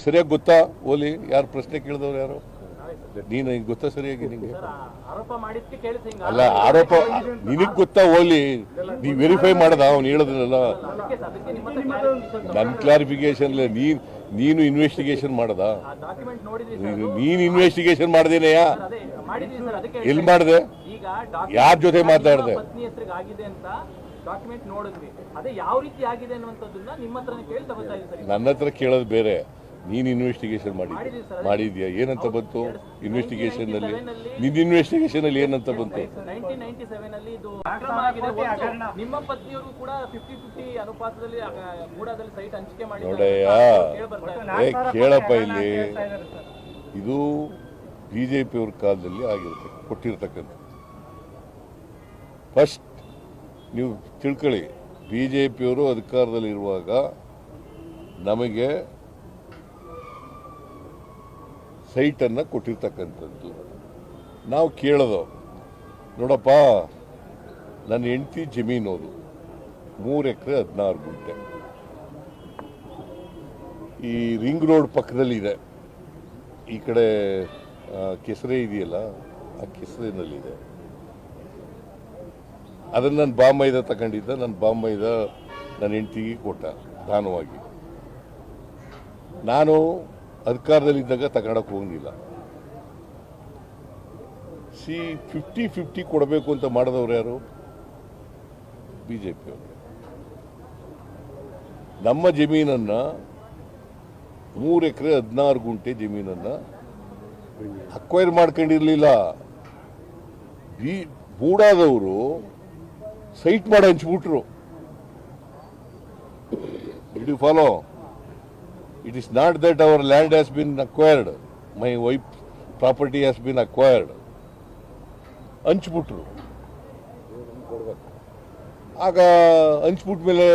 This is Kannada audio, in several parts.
ಸರಿಯಾಗಿ ಗೊತ್ತಾ? ಓಲಿ ಯಾರು ಪ್ರಶ್ನೆ ಕೇಳಿದವ್ರು ಯಾರು? ನೀನು ಗೊತ್ತಾ ಸರಿಯಾಗಿ ನಿಮಗೆ ಅಲ್ಲ ಆರೋಪ ನಿನಗೆ ಗೊತ್ತಾ ಓಲಿ? ನೀ ವೆರಿಫೈ ಮಾಡದ? ಅವ್ನು ಹೇಳೋದನ್ನೆಲ್ಲ. ನನ್ನ ಕ್ಲಾರಿಫಿಕೇಶನ್ ನೀನು ನೀನು ಇನ್ವೆಸ್ಟಿಗೇಷನ್ ಮಾಡದ? ನೀನು ಇನ್ವೆಸ್ಟಿಗೇಷನ್ ಮಾಡ್ದೇನೆಯಾ ಎಲ್ಲಿ ಮಾಡ್ದೆ? ಯಾರ್ ಜೊತೆ ಮಾತಾಡಿದೆ? ನನ್ನ ಹತ್ರ ಕೇಳೋದು ಬೇರೆ. ನೀನ್ ಇನ್ವೆಸ್ಟಿಗೇಷನ್ ಮಾಡಿ ಮಾಡಿದ್ಯಾ? ಏನಂತ ಬಂತು? ಇನ್ವೆಸ್ಟಿಗೇಷನ್ನಲ್ಲಿ ನಿನ್ನ ಇನ್ವೆಸ್ಟಿಗೇಷನ್ ಅಲ್ಲಿ ಏನಂತ ಬಂತು? ಅಲ್ಲಿ ನಿಮ್ಮ ಪತ್ನಿಯವರು ಕೂಡ ಫಿಫ್ಟಿ ಫಿಫ್ಟಿ ಅನುಪಾತದಲ್ಲಿ ಮೂಡಾದಲ್ಲಿ ಸೈಟ್ ಹಂಚಿಕೆ ನೋಡಯ್ಯ. ಏ ಕೇಳಪ್ಪ ಇಲ್ಲಿ. ಇದು ಬಿ ಜೆ ಪಿಯವ್ರ ಕಾಲದಲ್ಲಿ ಆಗಿರುತ್ತೆ ಕೊಟ್ಟಿರ್ತಕ್ಕಂಥ ಫಸ್ಟ್ ನೀವು ತಿಳ್ಕೊಳ್ಳಿ ಬಿ ಜೆ ಪಿಯವರು ಅಧಿಕಾರದಲ್ಲಿರುವಾಗ ನಮಗೆ ಸೈಟನ್ನು ಕೊಟ್ಟಿರ್ತಕ್ಕಂಥದ್ದು. ನಾವು ಕೇಳೋದು, ನೋಡಪ್ಪ, ನನ್ನ ಹೆಂಡತಿ ಜಮೀನು ಅದು, ಮೂರು ಎಕರೆ ಹದಿನಾರು ಗುಂಟೆ. ಈ ರಿಂಗ್ ರೋಡ್ ಪಕ್ಕದಲ್ಲಿದೆ. ಈ ಕಡೆ ಕೆಸರೆ ಇದೆಯಲ್ಲ, ಆ ಕೆಸರಿನಲ್ಲಿದೆ. ಅದನ್ನು ನನ್ನ ಬಾಂಬೈದ ತಗೊಂಡಿದ್ದ ನನ್ನ ಬಾಂಬೈದ ನನ್ನ ಹೆಂಡತಿಗೆ ಕೊಟ್ಟ, ದಾನವಾಗಿ. ನಾನು ಅಧಿಕಾರದಲ್ಲಿದ್ದಾಗ ತಗೊಂಡಕ್ಕೆ ಹೋಗಂಗಿಲ್ಲ. ಸಿ ಫಿಫ್ಟಿ ಫಿಫ್ಟಿ ಕೊಡಬೇಕು ಅಂತ ಮಾಡಿದವ್ರು ಯಾರು? ಬಿ ಜೆ ಪಿಯವರು ನಮ್ಮ ಜಮೀನನ್ನು ಮೂರು ಎಕರೆ ಹದಿನಾರು ಗುಂಟೆ ಜಮೀನನ್ನು ಅಕ್ವೈರ್ ಮಾಡ್ಕೊಂಡಿರಲಿಲ್ಲ. ಈ ಬೂಡಾದವರು ಸೈಟ್ ಮಾಡಿ ಹಂಚ್ಬಿಟ್ರು. You follow it is not that our land has been acquired my wife property has been acquired ಹಂಚ್ಬಿಟ್ರು ಆಗ ಹಂಚ್ಬಿಟ್ಮೇಲೆ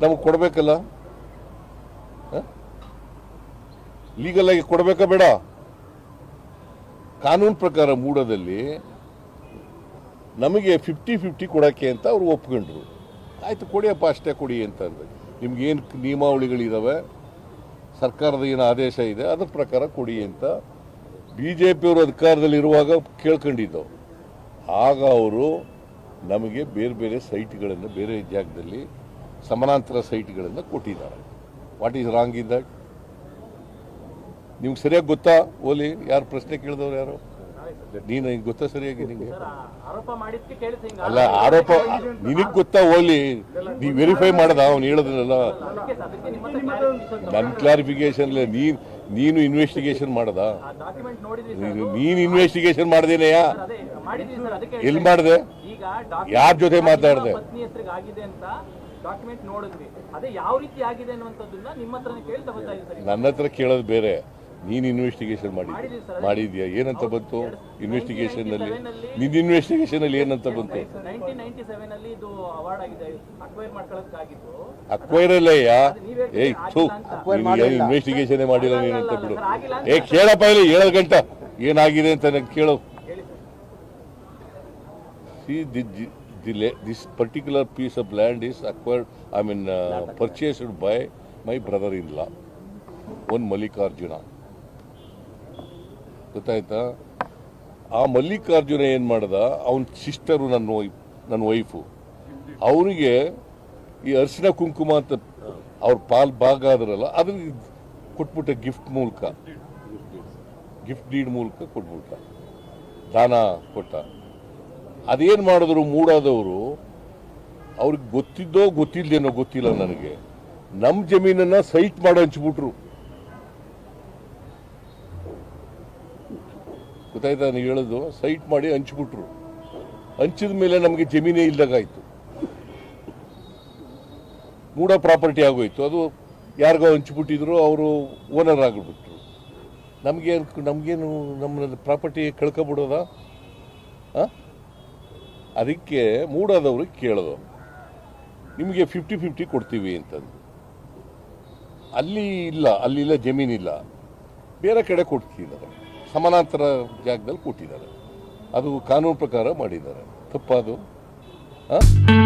ನಮಗೆ ಕೊಡಬೇಕಲ್ಲ? ಲೀಗಲಾಗಿ ಕೊಡಬೇಕಾ ಬೇಡ? ಕಾನೂನು ಪ್ರಕಾರ ಮೂಡದಲ್ಲಿ ನಮಗೆ ಫಿಫ್ಟಿ ಫಿಫ್ಟಿ ಕೊಡೋಕ್ಕೆ ಅಂತ ಅವ್ರು ಒಪ್ಕೊಂಡ್ರು. ಆಯಿತು ಕೊಡಿಯಪ್ಪ ಅಷ್ಟೇ ಕೊಡಿ ಅಂತ ಅಂದ್ರು. ನಿಮ್ಗೇನು ನಿಯಮಾವಳಿಗಳಿದಾವೆ? ಸರ್ಕಾರದ ಏನು ಆದೇಶ ಇದೆ, ಅದ್ರ ಪ್ರಕಾರ ಕೊಡಿ ಅಂತ ಬಿ ಜೆ ಪಿಯವರು ಅಧಿಕಾರದಲ್ಲಿರುವಾಗ ಕೇಳ್ಕೊಂಡಿದ್ದವು ಆಗ ಅವರು ನಮಗೆ ಬೇರೆ ಬೇರೆ ಸೈಟ್ಗಳನ್ನು, ಬೇರೆ ಜಾಗದಲ್ಲಿ ಸಮಾನಾಂತರ ಸೈಟ್ಗಳನ್ನು ಕೊಟ್ಟಿದ್ದಾರೆ. What is wrong in that ನಿಮ್ಗೆ ಸರಿಯಾಗಿ ಗೊತ್ತಾ? ಓಲಿ, ಯಾರು ಪ್ರಶ್ನೆ ಕೇಳಿದವರು ಯಾರು? ನೀನು ಹಿಂಗ್ ಗೊತ್ತಾ ಸರಿಯಾಗಿ ನಿಂಗೆ? ಅಲ್ಲ ಆರೋಪ ನಿನಗ್ ಗೊತ್ತಾ ಹೋಗ್ಲಿ ನೀ ವೆರಿಫೈ ಮಾಡದ ಅವ್ನು ಹೇಳೋದನ್ನೆಲ್ಲ ನನ್ನ ಕ್ಲಾರಿಫಿಕೇಶನ್ ನೀನು ನೀನು ಇನ್ವೆಸ್ಟಿಗೇಷನ್ ಮಾಡದ. ಆ ನೋಡಿದ್ರಿ ಸರ್ ನೀನು ಇನ್ವೆಸ್ಟಿಗೇಷನ್ ಮಾಡ್ದೇನೆಯಾ ಅದೇ ಮಾಡಿದ್ವಿ ಸರ್ ಅದಕ್ಕೆ ಎಲ್ಲಿ ಮಾಡ್ದೆ? ಯಾರ ಯಾರ್ ಜೊತೆ ಮಾತಾಡಿದೆ? ಪತ್ನಿ ಹೆಸರಿಗೆ ಆಗಿದೆ ಅಂತ ಡಾಕ್ಯುಮೆಂಟ್ ನೋಡಿದ್ವಿ. ಅದೇ ಯಾವ ರೀತಿ ಆಗಿದೆ ಅನ್ನುವಂಥದ್ದನ್ನ ನಿಮ್ಮ ಹತ್ರನೇ ಕೇಳಿ ಸರ್. ನನ್ನ ಹತ್ರ ಕೇಳೋದು ಬೇರೆ. ನೀನ್ ಇನ್ವೆಸ್ಟಿಗೇಷನ್ ಮಾಡಿ ಮಾಡಿದ್ಯಾ? ಏನಂತ ಬಂತು? ಇನ್ವೆಸ್ಟಿಗೇಷನ್ನಲ್ಲಿ 1997 ಅಲ್ಲಿ? ನಿನ್ನ ಇನ್ವೆಸ್ಟಿಗೇಷನ್ ಅಲ್ಲಿ ಏನಂತ ಬಂತು? ನೈನ್ಟೀನ್ ನೈನ್ಟಿ ಸೆವೆನ್ ಅಲ್ಲಿ ಇದು ಅವಾರ್ಡ್ ಆಗಿದೆ. ಅಕ್ವೈರ್ ಏಯ್ ಥೂ. ಇನ್ವೆಸ್ಟಿಗೇಷನ್ ಮಾಡಿಲ್ಲ. ನೀನಂತ ಬಿಡು. ಏ ಕೇಳಪ್ಪ ಇಲ್ಲಿ ಏಳು ಗಂಟೆ. ಏನಾಗಿದೆ ಅಂತ ನಂಗೆ ಕೇಳು. This particular piece of land the, acquired I mean purchased by my brother in law one purchased by my brother-in-law, one Mallikarjuna ಗೊತ್ತಾಯ್ತಾ? ಆ ಮಲ್ಲಿಕಾರ್ಜುನ ಏನು ಮಾಡ್ದ? ಅವನ ಸಿಸ್ಟರು ನನ್ನ ವೈಫ್ ನನ್ನ ವೈಫು ಅವರಿಗೆ ಈ ಅರಿಶಿನ ಕುಂಕುಮ ಅಂತ ಅವ್ರ ಪಾಲ್ ಭಾಗ ಆದ್ರಲ್ಲ, ಅದನ್ನ ಕೊಟ್ಬಿಟ್ಟೆ ಗಿಫ್ಟ್ ಮೂಲಕ. ಗಿಫ್ಟ್ ಡೀಡ್ ಮೂಲಕ ಕೊಟ್ಬಿಟ್ಟ. ದಾನ ಕೊಟ್ಟ. ಅದೇನು ಮಾಡಿದ್ರು ಮೂಡಾದವರು? ಅವ್ರಿಗೆ ಗೊತ್ತಿದ್ದೋ ಗೊತ್ತಿಲ್ಲದೇನೋ ಗೊತ್ತಿಲ್ಲ ನನಗೆ. ನಮ್ಮ ಜಮೀನನ್ನು ಸೈಟ್ ಮಾಡಿ ಹಂಚ್ಬಿಟ್ರು. ಗೊತ್ತಾಯ್ತಾ ಹೇಳೋದು? ಸೈಟ್ ಮಾಡಿ ಹಂಚ್ಬಿಟ್ರು. ಹಂಚಿದ ಮೇಲೆ ನಮಗೆ ಜಮೀನೇ ಇಲ್ದಾಗಾಯ್ತು ಮೂಡ ಪ್ರಾಪರ್ಟಿ ಆಗೋಯ್ತು. ಅದು ಯಾರಿಗೋ ಹಂಚ್ಬಿಟ್ಟಿದ್ರು, ಅವರು ಓನರ್ ಆಗಿಬಿಟ್ರು. ನಮಗೆ ನಮಗೇನು ನಮ್ಮ ಪ್ರಾಪರ್ಟಿ ಕಳ್ಕೊಬಿಡೋದ? ಅದಕ್ಕೆ ಮೂಡಾದವರು ಕೇಳೋದು. ನಿಮಗೆ ಫಿಫ್ಟಿ ಫಿಫ್ಟಿ ಕೊಡ್ತೀವಿ ಅಂತಂದು. ಅಲ್ಲಿ ಇಲ್ಲ ಅಲ್ಲಿಲ್ಲ ಜಮೀನಿಲ್ಲ. ಬೇರೆ ಕಡೆ ಕೊಡ್ತಿದ್ದಾರೆ ಸಮಾನಾಂತರ ಜಾಗದಲ್ಲಿ ಕೊಟ್ಟಿದ್ದಾರೆ ಅದು ಕಾನೂನು ಪ್ರಕಾರ ಮಾಡಿದ್ದಾರೆ. ತಪ್ಪದು? ಆ?